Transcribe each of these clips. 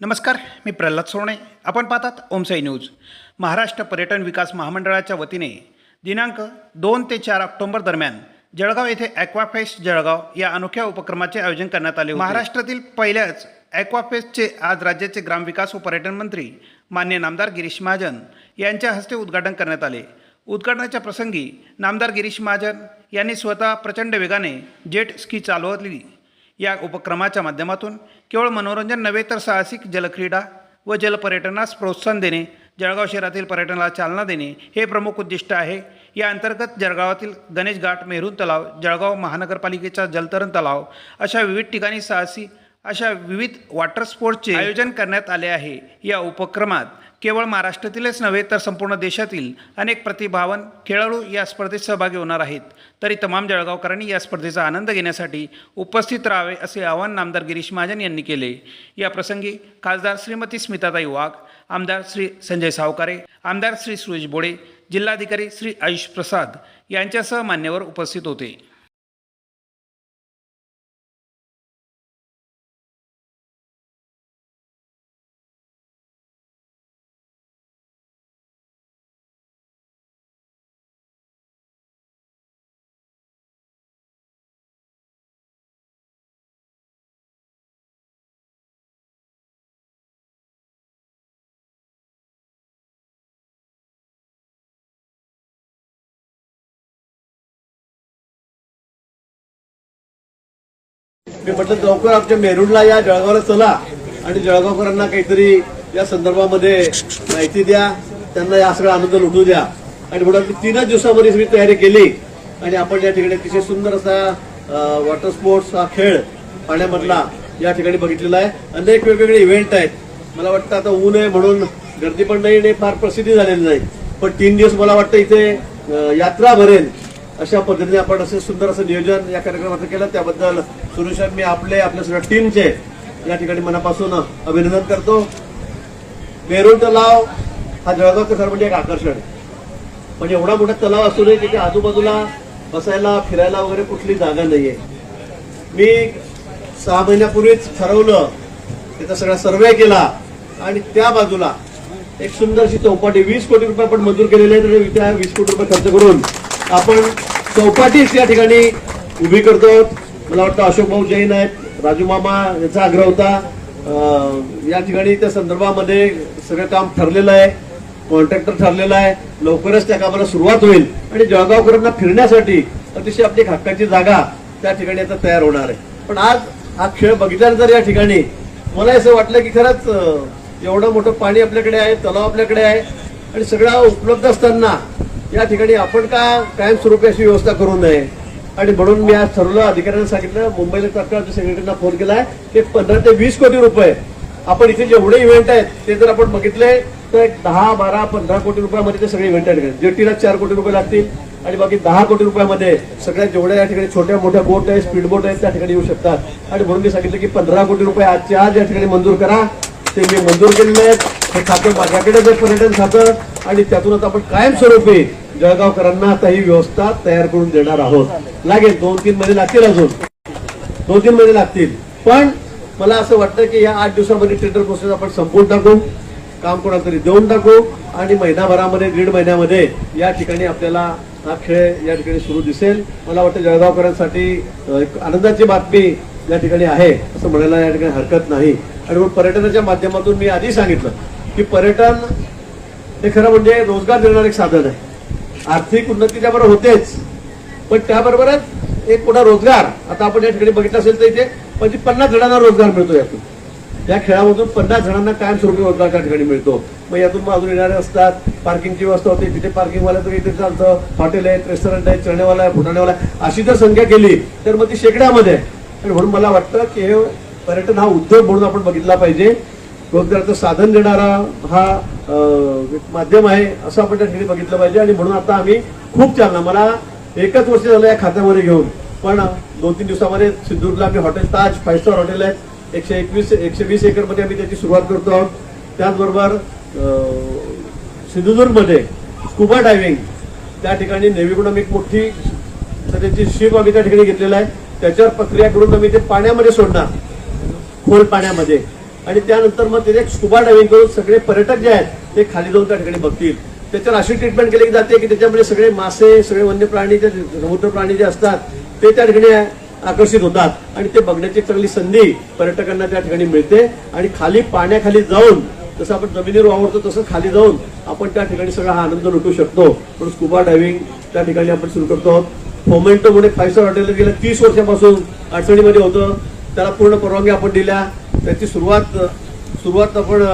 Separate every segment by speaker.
Speaker 1: नमस्कार मी प्रल्हाद सोने आपण पाहतात ओमसाई न्यूज. महाराष्ट्र पर्यटन विकास महामंडळाच्या वतीने दिनांक दोन ते चार ऑक्टोबर दरम्यान जळगाव येथे ॲक्वाफेस्ट जळगाव या अनोख्या उपक्रमाचे आयोजन करण्यात आले महाराष्ट्रातील पहिल्याच ॲक्वाफेस्टचे आज राज्याचे ग्रामविकास व पर्यटन मंत्री मान्य नामदार गिरीश महाजन यांच्या हस्ते उद्घाटन करण्यात आले. उद्घाटनाच्या प्रसंगी नामदार गिरीश महाजन यांनी स्वतः प्रचंड वेगाने जेट स्की चालवली. या उपक्रमाच्या माध्यमातून केवळ मनोरंजन नव्हे तर साहसिक जलक्रीडा व जलपर्यटनास प्रोत्साहन देणे जळगाव शहरातील पर्यटनाला चालना देणे हे प्रमुख उद्दिष्ट आहे. या अंतर्गत जळगावातील गणेश घाट मेहरून तलाव जळगाव महानगरपालिकेचा जलतरण तलाव अशा विविध ठिकाणी साहसी अशा विविध वॉटर स्पोर्ट्सचे आयोजन करण्यात आले आहे. या उपक्रमात केवळ महाराष्ट्रातीलच नव्हे तर संपूर्ण देशातील अनेक प्रतिभावन खेळाडू या स्पर्धेत सहभागी होणार आहेत. तरी तमाम जळगावकरांनी या स्पर्धेचा आनंद घेण्यासाठी उपस्थित राहावे असे आवाहन नामदार गिरीश महाजन यांनी केले. या प्रसंगी खासदार श्रीमती स्मिताताई वाघ आमदार श्री संजय सावकारे आमदार श्री सुरेश बोडे जिल्हाधिकारी श्री आयुष प्रसाद यांच्यासह मान्यवर उपस्थित होते.
Speaker 2: मी म्हटलं लवकर आमच्या मेरूडला या जळगावला चला आणि जळगावकरांना काहीतरी या संदर्भामध्ये माहिती द्या त्यांना या सगळा आनंद लुटू द्या. आणि म्हणून मी तीनच दिवसामध्ये सगळी तयारी केली आणि आपण या ठिकाणी अतिशय सुंदर असा वॉटर स्पोर्ट्स हा खेळ पाण्यामधला या ठिकाणी बघितलेला आहे. अनेक वेगवेगळे इव्हेंट आहेत. मला वाटतं आता ऊन आहे म्हणून गर्दी पण नाही आणि फार प्रसिद्धी झालेली नाही. पण तीन दिवस मला वाटतं इथे यात्रा भरेल अशा पद्धतीने आपण असं सुंदर असं नियोजन या कार्यक्रमाचं केलं. त्याबद्दल सुरेश मी आपले आपल्या सगळ्या टीमचे या ठिकाणी मनापासून अभिनंदन करतो. मेरूण तलाव हा जळगावचं खरं म्हणजे एक आकर्षण. म्हणजे एवढा मोठा तलाव असू तिथे आजूबाजूला बसायला फिरायला वगैरे कुठली जागा नाहीये. मी सहा महिन्यापूर्वीच ठरवलं त्याचा सगळा सर्वे केला आणि त्या बाजूला एक सुंदरशी चौपाटी वीस कोटी रुपये आपण मंजूर केलेले आहेत आणि त्या वीस कोटी रुपये खर्च करून आपण चौपाटीच या ठिकाणी उभी करतो मला वाटतं अशोक भाऊ जैन आहेत राजू मामा यांचा आग्रह होता. या ठिकाणी त्या संदर्भामध्ये सगळं काम ठरलेलं आहे. कॉन्ट्रॅक्टर ठरलेला आहे. लवकरच त्या कामाला सुरुवात होईल. आणि जळगावकरांना फिरण्यासाठी अतिशय आपली हक्काची जागा त्या ठिकाणी आता तयार होणार आहे. पण आज हा खेळ बघितल्यानंतर या ठिकाणी मला असं वाटलं की खरंच एवढं मोठं पाणी आपल्याकडे आहे तलाव आपल्याकडे आहे. आणि सगळं उपलब्ध असताना या ठिकाणी आपण का कायमस्वरूपी अशी व्यवस्था करू नये? आणि म्हणून मी आज ठरवलं अधिकाऱ्यांना सांगितलं मुंबईला तत्काळच्या सेक्रेटरीना फोन केलाय की पंधरा ते वीस कोटी रुपये. आपण इथे जेवढे इव्हेंट आहेत ते जर आपण बघितले तर एक दहा बारा पंधरा कोटी रुपयामध्ये ते सगळे इव्हेंट आहेत. जेटीला चार कोटी रुपये लागतील आणि बाकी दहा कोटी रुपयामध्ये सगळ्या जेवढ्या या ठिकाणी छोट्या मोठ्या बोट आहेत स्पीड बोट आहेत त्या ठिकाणी येऊ शकतात. आणि म्हणून मी सांगितलं की पंधरा कोटी रुपये आजच्या आज या ठिकाणी मंजूर करा. ते मी मंजूर केलेले आहेत. हे खातं माझ्याकडे जे पर्यटन खातं आणि त्यातून आता आपण कायमस्वरूपी जळगावकरांना आता ही व्यवस्था तयार करून देणार आहोत. लागेल दोन तीन महिने लागतील अजून. दोन तीन महिने लागतील. पण मला असं वाटतं की या आठ दिवसामध्ये टेंडर प्रोसेस आपण संपवून टाकू काम कोणातरी देऊन टाकू आणि महिनाभरामध्ये दीड महिन्यामध्ये या ठिकाणी आपल्याला हा खेळ या ठिकाणी सुरू दिसेल. मला वाटतं जळगावकरांसाठी एक आनंदाची बातमी या ठिकाणी आहे असं म्हणायला या ठिकाणी हरकत नाही. आणि पर्यटनाच्या माध्यमातून मी आधी सांगितलं की पर्यटन हे खरं म्हणजे रोजगार देणार एक साधन आहे. आर्थिक उन्नती त्याबरोबर होतेच. पण त्याबरोबरच एक पुन्हा रोजगार आता आपण या ठिकाणी बघितलं असेल तर इथे म्हणजे पन्नास जणांना रोजगार मिळतो यातून. या खेळामधून पन्नास जणांना कायमस्वरूपी रोजगार त्या ठिकाणी मिळतो. मग यातून मग अजून येणारे असतात पार्किंगची व्यवस्था होते. तिथे पार्किंगवाल्या तर इथे चालतं हॉटेल आहेत रेस्टॉरंट आहेत चढण्यावाला आहे फुटाण्यावाला आहे. अशी जर संख्या केली तर मग ती शेकड्यामध्ये आहे. आणि म्हणून मला वाटतं की हे पर्यटन हा उद्योग म्हणून आपण बघितला पाहिजे. रोजगाराचं साधन देणारा हा एक माध्यम आहे असं आपण त्या ठिकाणी बघितलं पाहिजे. आणि म्हणून आता आम्ही खूप चालना मला एकच वर्ष झालं या खात्यामध्ये घेऊन. पण दोन तीन दिवसामध्ये सिंधुदुर्गला आम्ही hotel Taj five star hotel आहेत. एकशे एकवीस एकशे वीस एकरमध्ये आम्ही त्याची सुरुवात करतो आहोत. त्याचबरोबर सिंधुदुर्गमध्ये स्कुबा डायव्हिंग त्या ठिकाणी नेव्हीकडून आम्ही एक मोठी त्याची शिप आम्ही त्या ठिकाणी घेतलेला आहे. त्याच्यावर प्रक्रिया करून आम्ही ते पाण्यामध्ये सोडणार. खोल पाण्यामध्ये. आणि त्यानंतर मग तिथे स्कुबा डायव्हिंग करून सगळे पर्यटक जे आहेत ते खाली जाऊन त्या ठिकाणी बघतील. त्याच्यावर अशी ट्रीटमेंट केली जाते की त्याच्यामध्ये सगळे मासे सगळे वन्य प्राणी जे समुद्र प्राणी जे असतात ते त्या ठिकाणी आकर्षित होतात. आणि ते बघण्याची चांगली संधी पर्यटकांना त्या ठिकाणी मिळते. आणि खाली पाण्याखाली जाऊन जसं आपण जमिनीवर वावरतो तसं खाली जाऊन आपण त्या ठिकाणी सगळा हा आनंद लुटू शकतो. पण स्कुबा डायव्हिंग त्या ठिकाणी आपण सुरू करतो. फोमेंटो म्हणून फाईव्ह स्टार हॉटेल गेल्या तीस वर्षापासून अडचणीमध्ये होतं. त्याला पूर्ण परवानगी आपण दिल्या. त्याची सुरुवात सुरुवात आपण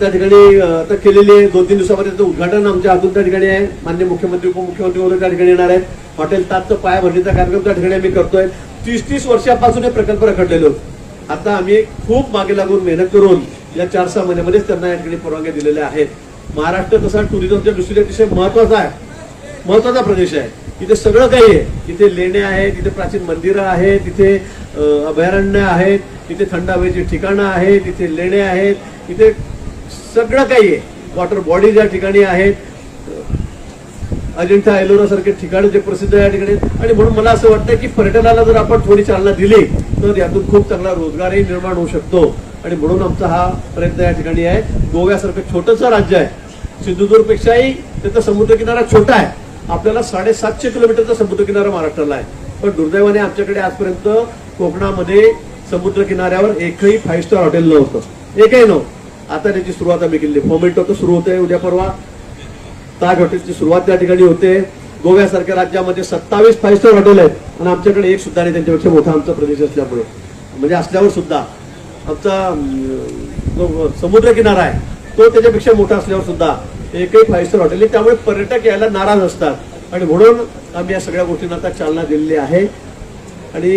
Speaker 2: त्या ठिकाणी आता केलेली आहे. दोन तीन दिवसामध्ये त्याचं उद्घाटन आमच्या हातून त्या ठिकाणी आहे. मान्य मुख्यमंत्री उपमुख्यमंत्री वगैरे त्या ठिकाणी येणार आहेत. हॉटेल ताजचं पायाभरणीचा कार्यक्रम त्या ठिकाणी आम्ही करतोय. तीस तीस वर्षापासून हे प्रकल्प रखडलेले होते. आता आम्ही खूप मागे लागून मेहनत करून या चार सहा महिन्यामध्येच त्यांना या ठिकाणी परवानग्या दिलेल्या आहेत. महाराष्ट्र तसा टुरिझमच्या दृष्टीने अतिशय महत्त्वाचा आहे. महत्त्वाचा प्रदेश आहे. इथे सगळं काही आहे. इथे लेण्या आहेत इथे प्राचीन मंदिरं आहेत तिथे अभयारण्य आहेत इथे थंड हवेची ठिकाणं आहेत तिथे लेणे आहेत इथे सगळं काही आहे. वॉटर बॉडीज या ठिकाणी आहेत. अजिंठा एलोरा सारखे ठिकाण जे प्रसिद्ध आहे या ठिकाणी. आणि म्हणून मला असं वाटतं की पर्यटनाला जर आपण थोडी चालना दिली तर यातून खूप चांगला रोजगारही निर्माण होऊ शकतो. आणि म्हणून आमचा हा प्रयत्न या ठिकाणी आहे. गोव्यासारखं छोटंसं राज्य आहे. सिंधुदुर्गपेक्षाही त्याचा समुद्रकिनारा छोटा आहे. आपल्याला साडेसातशे किलोमीटरचा समुद्रकिनारा महाराष्ट्राला आहे. पण दुर्दैवाने आमच्याकडे आजपर्यंत कोकणामध्ये समुद्रकिनाऱ्यावर एकही फाईव्ह स्टार हॉटेल नव्हतं. एकही नव्हतं. आता त्याची सुरुवात आम्ही केली. फॉमेटो तर सुरू होते उद्या परवा. ताज हॉटेलची सुरुवात त्या ठिकाणी होते. गोव्यासारख्या राज्यामध्ये सत्तावीस फाईव्ह स्टार हॉटेल आहेत. आणि आमच्याकडे एक सुद्धा नाही त्यांच्यापेक्षा मोठा आमचा प्रदेश असल्यामुळे. म्हणजे असल्यावर सुद्धा आमचा जो समुद्र किनारा आहे तो त्याच्यापेक्षा मोठा असल्यावर सुद्धा एकही फाईव्ह स्टार हॉटेल त्यामुळे पर्यटक यायला नाराज असतात. आणि म्हणून आम्ही या सगळ्या गोष्टींना आता चालना दिलेली आहे. आणि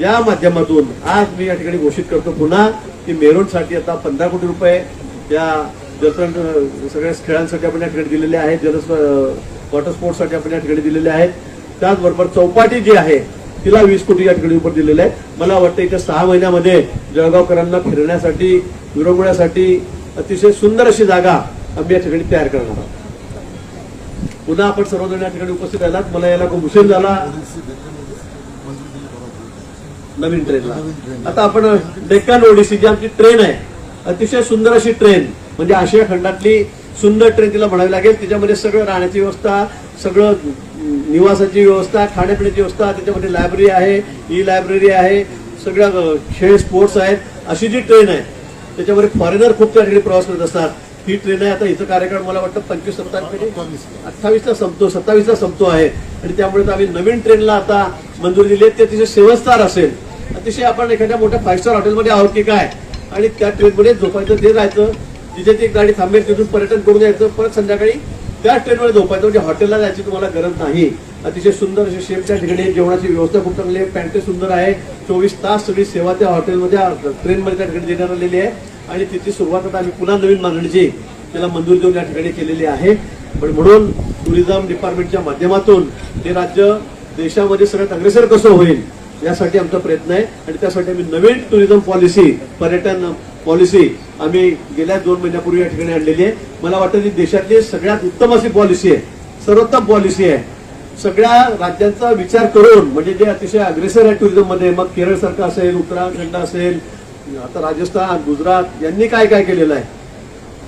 Speaker 2: या माध्यमातून आज मी या ठिकाणी घोषित करतो पुन्हा की मेरूनसाठी आता पंधरा कोटी रुपये या जलतरण सगळ्या खेळांसाठी आपण या ठिकाणी दिलेले आहेत. जल वॉटर स्पोर्ट्ससाठी आपण या ठिकाणी दिलेले आहेत. त्याचबरोबर चौपाटी जी आहे तिला वीस कोटी या ठिकाणी उपर दिलेले आहेत. मला वाटतं इथे सहा महिन्यामध्ये जळगावकरांना फिरण्यासाठी विरंगुळ्यासाठी अतिशय सुंदर अशी जागा आम्ही या ठिकाणी तयार करणार आहोत. पुन्हा आपण सर्वजण या ठिकाणी उपस्थित राहिलात. मला याला खूप उशीर झाला. नवीन ट्रेनला आता आपण डेक्कन ओडिसी जी आमची ट्रेन आहे अतिशय सुंदर अशी ट्रेन म्हणजे आशिया खंडातली सुंदर ट्रेन तिला म्हणावी लागेल. त्याच्यामध्ये सगळं राहण्याची व्यवस्था सगळं निवासाची व्यवस्था खाण्यापिण्याची व्यवस्था त्याच्यामध्ये लायब्ररी आहे ई लायब्ररी आहे सगळ्या खेळ स्पोर्ट्स आहेत. अशी जी ट्रेन आहे त्याच्यामध्ये फॉरेनर खूप त्या ठिकाणी प्रवास करत असतात. ही ट्रेन आहे. आता हिचा कार्यक्रम मला वाटतं पंचवीस सत्तावीस अठ्ठावीसला संपतो सत्तावीसला संपतो आहे. आणि त्यामुळे आम्ही नवीन ट्रेनला आता मंजुरी दिली आहे. ते अतिशय सेवन स्टार असेल. अतिशय आपण एखाद्या मोठ्या फाईव्ह स्टार हॉटेलमध्ये आहोत की काय? आणि त्या ट्रेनमध्ये झोपायचं ते जायचं जिथे ती गाडी थांबेल तिथून पर्यटन करून यायचं परत संध्याकाळी त्या ट्रेनमध्ये झोपायचं. म्हणजे हॉटेलला जायची तुम्हाला गरज नाही. अतिशय सुंदर असे शेप त्या ठिकाणी. जेवणाची व्यवस्था खूप चांगली आहे. पॅन्टे सुंदर आहे. चोवीस तास सगळी सेवा त्या हॉटेलमध्ये ट्रेनमध्ये त्या ठिकाणी देण्यात आलेली आहे. आणि तिची सुरुवात आता आम्ही पुन्हा नवीन मागणीची त्याला मंजूर देऊन या ठिकाणी केलेली आहे. पण म्हणून टुरिझम डिपार्टमेंटच्या माध्यमातून हे राज्य देशामध्ये सगळ्यात अग्रेसर कसं होईल यासाठी आमचा प्रयत्न आहे. आणि त्यासाठी आम्ही नवीन टुरिझम पॉलिसी पर्यटन पॉलिसी आम्ही गेल्या दोन महिन्यापूर्वी या ठिकाणी आणलेली आहे. मला वाटतं की देशातली सगळ्यात उत्तम अशी पॉलिसी आहे. सर्वोत्तम पॉलिसी आहे. सगळ्या राज्यांचा विचार करून म्हणजे जे अतिशय अग्रेसर आहे टुरिझममध्ये मग केरळ सारखं असेल उत्तराखंड असेल आता राजस्थान गुजरात यांनी काय काय केलेलं आहे?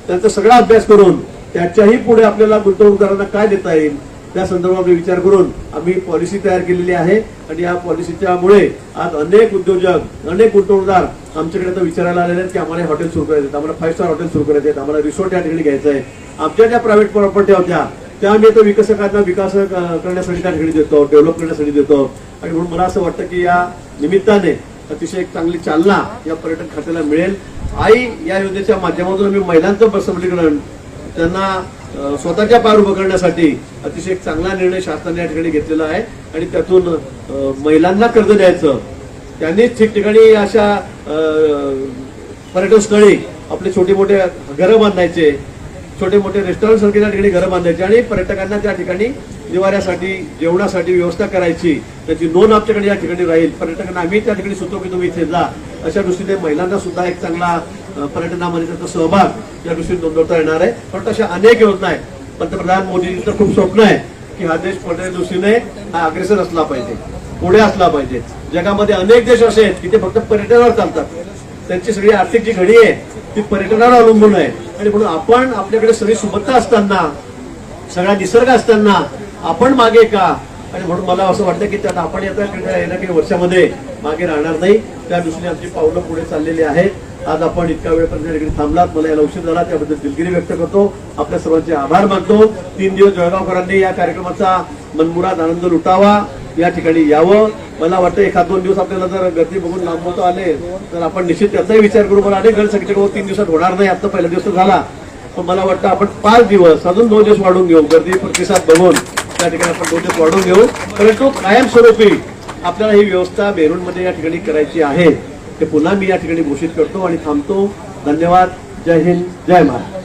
Speaker 2: त्यांचा सगळा अभ्यास करून त्याच्याही पुढे आपल्याला गुंतवणूकदारांना काय देता येईल त्या संदर्भात विचार करून आम्ही पॉलिसी तयार केलेली आहे. आणि या पॉलिसीच्या मुळे आज अनेक उद्योजक अनेक गुंतवणूकदार आमच्याकडे आता विचारायला आलेले आहेत की आम्हाला हॉटेल सुरू करायचे आहेत आम्हाला फाईव्ह स्टार हॉटेल सुरू करायचे आहेत आम्हाला रिसॉर्ट या ठिकाणी घ्यायचं आहे. आमच्या ज्या प्रायव्हेट प्रॉपर्टी होत्या त्या आम्ही आता विकसकांना विकास करण्यासाठी त्या ठिकाणी देतो डेव्हलप करण्यासाठी देतो. आणि म्हणून मला असं वाटतं की या निमित्ताने अतिशय एक चांगली चालना या पर्यटन खात्याला मिळेल. आई या योजनेच्या माध्यमातून आम्ही महिलांचं सबलीकरण त्यांना स्वतःच्या पायावर उभं करण्यासाठी अतिशय एक चांगला निर्णय शासनाने या ठिकाणी घेतलेला आहे. आणि त्यातून महिलांना कर्ज द्यायचं. त्यांनीच ठिकठिकाणी अशा पर्यटन स्थळी आपले छोटे मोठे घरं बांधायचे. छोटे मोठे रेस्टॉरंट सारखे त्या ठिकाणी घरं बांधायची आणि पर्यटकांना त्या ठिकाणी निवाऱ्यासाठी जेवणासाठी व्यवस्था करायची. त्याची नोंद आमच्याकडे या ठिकाणी राहील. पर्यटकांना आम्ही त्या ठिकाणी सुचवतो की तुम्ही इथे जा. अशा दृष्टीने महिलांना सुद्धा एक चांगला पर्यटनामध्ये त्याचा सहभाग या दृष्टीने नोंदवता येणार आहे. पण तशा अनेक योजना आहेत. पंतप्रधान मोदीजींचं खूप स्वप्न आहे की हा देश पर्यटन दृष्टीने हा अग्रेसर असला पाहिजे. पुढे असला पाहिजे. जगामध्ये अनेक देश असे आहेत की ते फक्त पर्यटनावर चालतात. त्यांची सगळी आर्थिक जी घडी आहे ती पर्यटनावर अवलंबून आहे. आणि म्हणून आपण आपल्याकडे सगळी सुबत्ता असताना सगळा निसर्ग असताना आपण मागे का? आणि म्हणून मला असं वाटतं की त्यात आपण येत्या येत्या काही वर्षामध्ये मागे राहणार नाही. त्या दृष्टीने आमची पावलं पुढे चाललेली आहेत. आज आपण इतका वेळपर्यंत थांबलात. मला याला उशीर झाला त्याबद्दल दिलगिरी व्यक्त करतो. आपल्या सर्वांचे आभार मानतो. तीन दिवस जळगावकरांनी या कार्यक्रमाचा मनमुराद आनंद लुटावा. या ठिकाणी यावं. मला वाटतं एखाद दोन दिवस आपल्याला जर गर्दी बघून लांबवता आले तर आपण निश्चित त्याचाही विचार करू. मला अनेक गणसंख्येचे हो, तीन दिवसात होणार नाही. आता पहिला दिवस झाला. पण मला वाटतं आपण पाच दिवस अजून दोन दिवस वाढून घेऊ. गर्दी प्रतिसाद बघून त्या ठिकाणी आपण दोन दिवस वाढून घेऊ. परंतु कायमस्वरूपी आपल्याला ही व्यवस्था बेरूनमध्ये या ठिकाणी करायची आहे. ते पुन्हा मी या ठिकाणी घोषित करतो आणि थांबतो. धन्यवाद. जय हिंद. जय महाराज